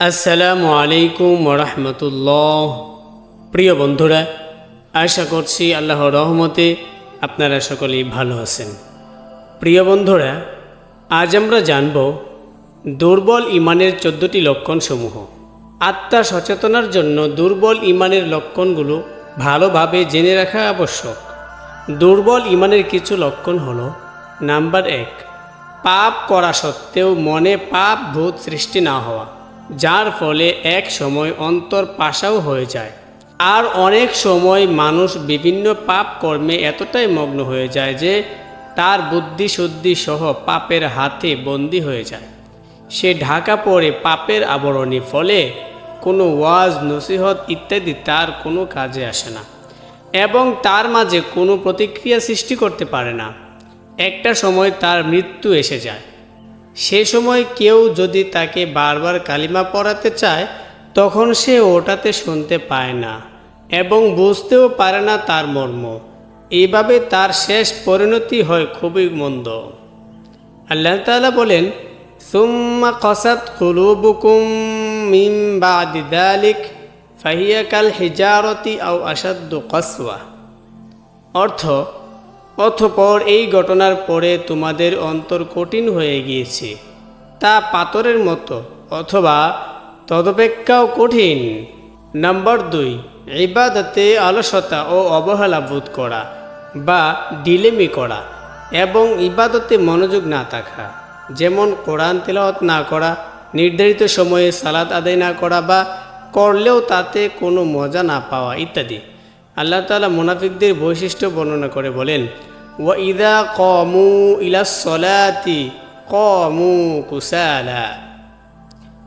আসসালামু আলাইকুম রহমতুল্লাহ প্রিয় বন্ধুরা, আশা করছি আল্লাহর রহমতে আপনারা সকলেই ভালো আছেন। প্রিয় বন্ধুরা, আজ আমরা জানব দুর্বল ইমানের চোদ্দটি লক্ষণসমূহ। আত্মা সচেতনার জন্য দুর্বল ইমানের লক্ষণগুলো ভালোভাবে জেনে রাখা আবশ্যক। দুর্বল ইমানের কিছু লক্ষণ হল, নাম্বার এক, পাপ করা সত্ত্বেও মনে পাপ ভূত সৃষ্টি না হওয়া। যার ফলে এক সময় অন্তর পাশাও হয়ে যায়। আর অনেক সময় মানুষ বিভিন্ন পাপ কর্মে এতটাই মগ্ন হয়ে যায় যে তার বুদ্ধি শুদ্ধি সহ পাপের হাতে বন্দী হয়ে যায়। সে ঢাকা পড়ে পাপের আবরণী, ফলে কোনো ওয়াজ, নসিহত ইত্যাদি তার কোনো কাজে আসে না এবং তার মাঝে কোনো প্রতিক্রিয়া সৃষ্টি করতে পারে না। একটা সময় তার মৃত্যু এসে যায়। সে সময় কেউ যদি তাকে বারবার কালিমা পড়াতে চায়, তখন সে ওটাতে শুনতে পায় না এবং বুঝতেও পারে না তার মর্ম। এইভাবে তার শেষ পরিণতি হয় খুবই মন্দ। আল্লাহ তাআলা বলেন, সুম্মা কসাত কুলুবুকুম মিন বাদি দালিক, ফাহিয়া হিজারতি আও আসাদ্দু কসওয়া। অর্থ অথপর এই ঘটনার পরে তোমাদের অন্তর কঠিন হয়ে গিয়েছে। তা পাথরের মতো, অথবা তদপেক্ষাও কঠিন। নাম্বার দুই, ইবাদতে অলসতা ও অবহেলা বোধ করা বা ডিলেমি করা এবং ইবাদতে মনোযোগ না থাকা, যেমন কোরআন তেলাওয়াত না করা, নির্ধারিত সময়ে সালাদ আদায় না করা বা করলেও তাতে কোনো মজা না পাওয়া ইত্যাদি। আল্লাহ তালা মুনাফিকদের বৈশিষ্ট্য বর্ণনা করে বলেন, ওয়া ইদা কমু ইলা সলাতি কমু কুসালা।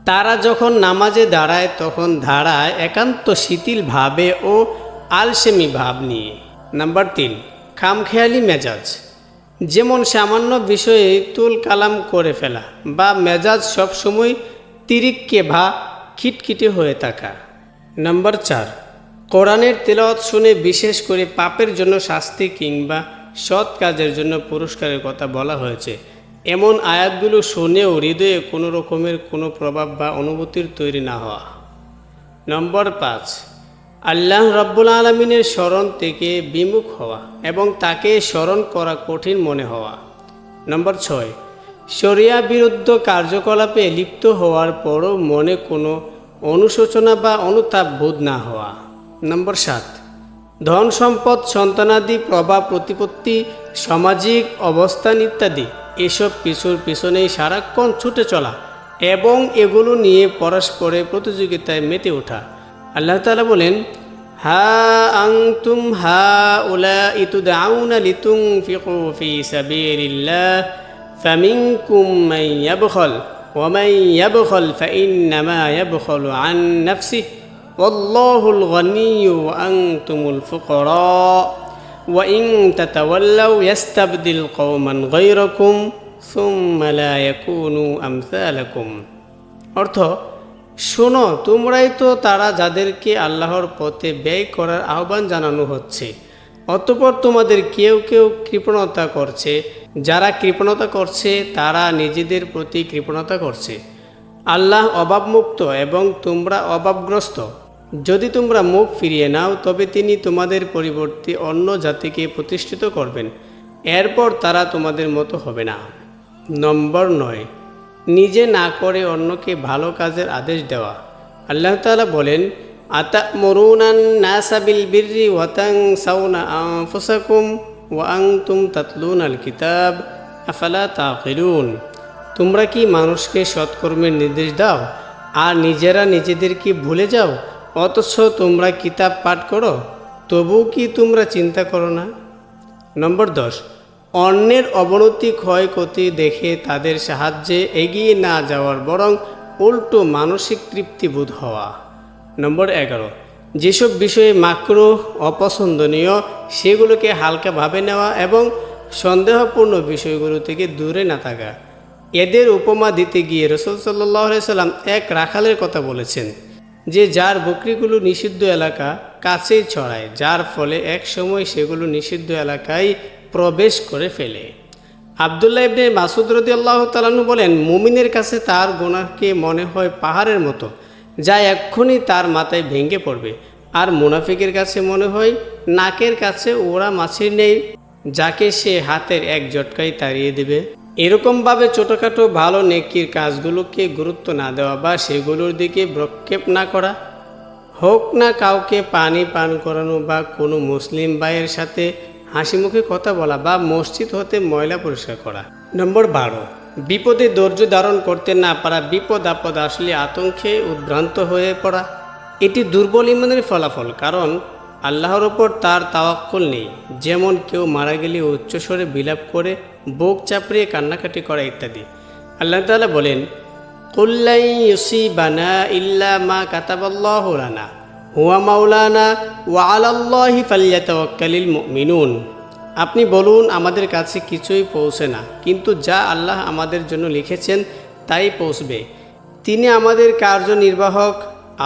তারা যখন নামাজে দাঁড়ায়, তখন দাঁড়ায় একান্ত শিথিল ভাবে ও আলসেমি ভাব নিয়ে। নাম্বার তিন, খামখেয়ালি মেজাজ। যেমন সামান্য বিষয়ে তুল কালাম করে ফেলা বা মেজাজ সবসময় তিরিককে ভা খিটখিটে হয়ে থাকা। নাম্বার চার কোরআনের তেলাওয়াত শুনে বিশেষ করে পাপের জন্য শাস্তি কিংবা সৎ কাজের জন্য পুরস্কারের কথা বলা হয়েছে। এমন আয়াতগুলো শুনেও হৃদয়ে কোনো রকমের কোনো প্রভাব বা অনুভূতির তৈরি না হওয়া। নম্বর পাঁচ, আল্লাহ রব্বুল আলমিনের স্মরণ থেকে বিমুখ হওয়া এবং তাকে স্মরণ করা কঠিন মনে হওয়া। নম্বর ছয়, শরিয়া বিরুদ্ধ কার্যকলাপে লিপ্ত হওয়ার পরও মনে কোনো অনুশোচনা বা অনুতাপ বোধ না হওয়া। নম্বর সাত। ধন সম্পদ, সন্তানাদি, প্রভাব, প্রতিপত্তি, সামাজিক অবস্থান ইত্যাদি, এসব কিছুর পিছনেই সারাক্ষণ ছুটে চলা এবং এগুলো নিয়ে পরস্পরে প্রতিযোগিতায় মেতে ওঠা। আল্লাহ তালা বলেন, হা আং তুম হা উলা ইতু দাউনা লিতুং ফিকু ফি সাবিলিল্লাহ, ফামিনকুম মান ইয়াবখল, ওয়া মান ইয়াবখল আন নাফসিহি। ওল্লাহুল গনিউ আং তুমুল ফুকর। ওয়াইং তাতাওয়াল্লাউ ইয়াস্তাবদিল কওমান গৈরকুম সুম্মা লা ইয়াকুনু আমসালাকুম। অর্থ, শোনো, তোমরাই তো তারা যাদেরকে আল্লাহর পথে ব্যয় করার আহ্বান জানানো হচ্ছে। অতপর তোমাদের কেউ কেউ কৃপণতা করছে। যারা কৃপণতা করছে, তারা নিজেদের প্রতি কৃপণতা করছে। আল্লাহ অভাবমুক্ত এবং তোমরা অভাবগ্রস্ত। যদি তোমরা মুখ ফিরিয়ে নাও, তবে তিনি তোমাদের পরিবর্তে অন্য জাতিকে প্রতিষ্ঠিত করবেন। এরপর তারা তোমাদের মতো হবে না। নম্বর নয়, নিজে না করে অন্যকে ভালো কাজের আদেশ দেওয়া। আল্লাহ তাআলা বলেন আতা মরুনান নাসাবিল বিরি ওয়াতাং সাউনা আনফুসাকুম ওয়াং তুম তাতলুন আল কিতাব, আফালা তাকিলুন? তোমরা কি মানুষকে সৎকর্মের নির্দেশ দাও? আর নিজেরা নিজেদেরকে ভুলে যাও? অথচ তোমরা কিতাব পাঠ করো, তবুও কি তোমরা চিন্তা করো না? নম্বর দশ, অন্যের অবনতি ক্ষয়ক্ষতি দেখে তাদের সাহায্যে এগিয়ে না যাওয়ার বরং উল্টো মানসিক তৃপ্তিবোধ হওয়া। নম্বর এগারো, যেসব বিষয়ে মাকরু অপছন্দনীয়, সেগুলোকে হালকাভাবে নেওয়া এবং সন্দেহপূর্ণ বিষয়গুলো থেকে দূরে না থাকা। এদের উপমা দিতে গিয়ে রসুল সাল্লাহ সাল্লাম এক রাখালের কথা বলেছেন। যে যার বকরিগুলো নিষিদ্ধ এলাকা কাছেই ছড়ায়, যার ফলে এক সময় সেগুলো নিষিদ্ধ এলাকায় প্রবেশ করে ফেলে। আবদুল্লাহ ইবনে মাসুদ রদি আল্লাহ তালানু বলেন, মুমিনের কাছে তার গোনাকে মনে হয় পাহাড়ের মতো, যা এক্ষুনি তার মাথায় ভেঙে পড়বে। আর মুনাফিকের কাছে মনে হয় নাকের কাছে ওরা মাছের নেই, যাকে সে হাতের এক জটকাই তাড়িয়ে দেবে। এরকমভাবে ছোটোখাটো ভালো নেকির কাজগুলোকে গুরুত্ব না দেওয়া বা সেগুলোর দিকে প্রক্ষেপ না করা, হোক না কাউকে পানি পান করানো বা কোনো মুসলিম ভাইয়ের সাথে হাসি মুখে কথা বলা বা মসজিদ হতে ময়লা পরিষ্কার করা। নম্বর বারো, বিপদে ধৈর্য ধারণ করতে না পারা, বিপদ আপদ আসলে আতঙ্কে উদ্ভ্রান্ত হয়ে পড়া। এটি দুর্বল ইমানের ফলাফল, কারণ আল্লাহর ওপর তার তাওয়াক্কল নেই। যেমন কেউ মারা গেলে উচ্চস্বরে বিলাপ করে, বুক চাপড়িয়ে কান্নাকাটি করা ইত্যাদি। আল্লাহ তাআলা বলেন কুল্লাই ইউসি বানা ইল্লা মা কাতাবাল্লাহু লানা, হুয়া মাওলানা ওয়া আলাল্লাহি ফালিয়াতাওয়াক্কালিল মুমিনুন। আপনি বলুন, আমাদের কাছে কিছুই পৌঁছে না, কিন্তু যা আল্লাহ আমাদের জন্য লিখেছেন, তাই পৌঁছবে। তিনি আমাদের কার্যনির্বাহক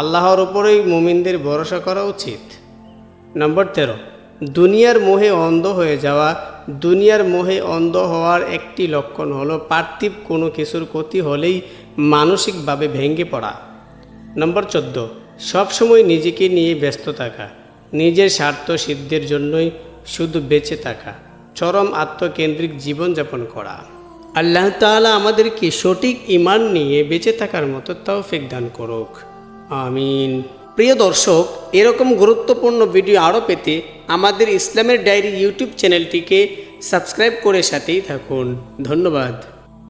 আল্লাহর ওপরেই মুমিনদের ভরসা করা উচিত। নম্বর তেরো, দুনিয়ার মোহে অন্ধ হয়ে যাওয়া, দুনিয়ার মোহে অন্ধ হওয়ার একটি লক্ষণ হলো পার্থিব কোনো কিছুর ক্ষতি হলেই মানসিকভাবে ভেঙে পড়া। নম্বর চোদ্দ, সবসময় নিজেকে নিয়ে ব্যস্ত থাকা, নিজের স্বার্থ সিদ্ধির জন্যই শুধু বেঁচে থাকা, চরম আত্মকেন্দ্রিক জীবনযাপন করা। আল্লাহ তাআলা আমাদেরকে সঠিক ইমান নিয়ে বেঁচে থাকার মতো তৌফিক দান করুক। আমিন। প্রিয় দর্শক, এরকম গুরুত্বপূর্ণ ভিডিও আরও পেতে আমাদের ইসলামের ডায়েরি ইউটিউব চ্যানেলটিকে সাবস্ক্রাইব করে সাথেই থাকুন। ধন্যবাদ।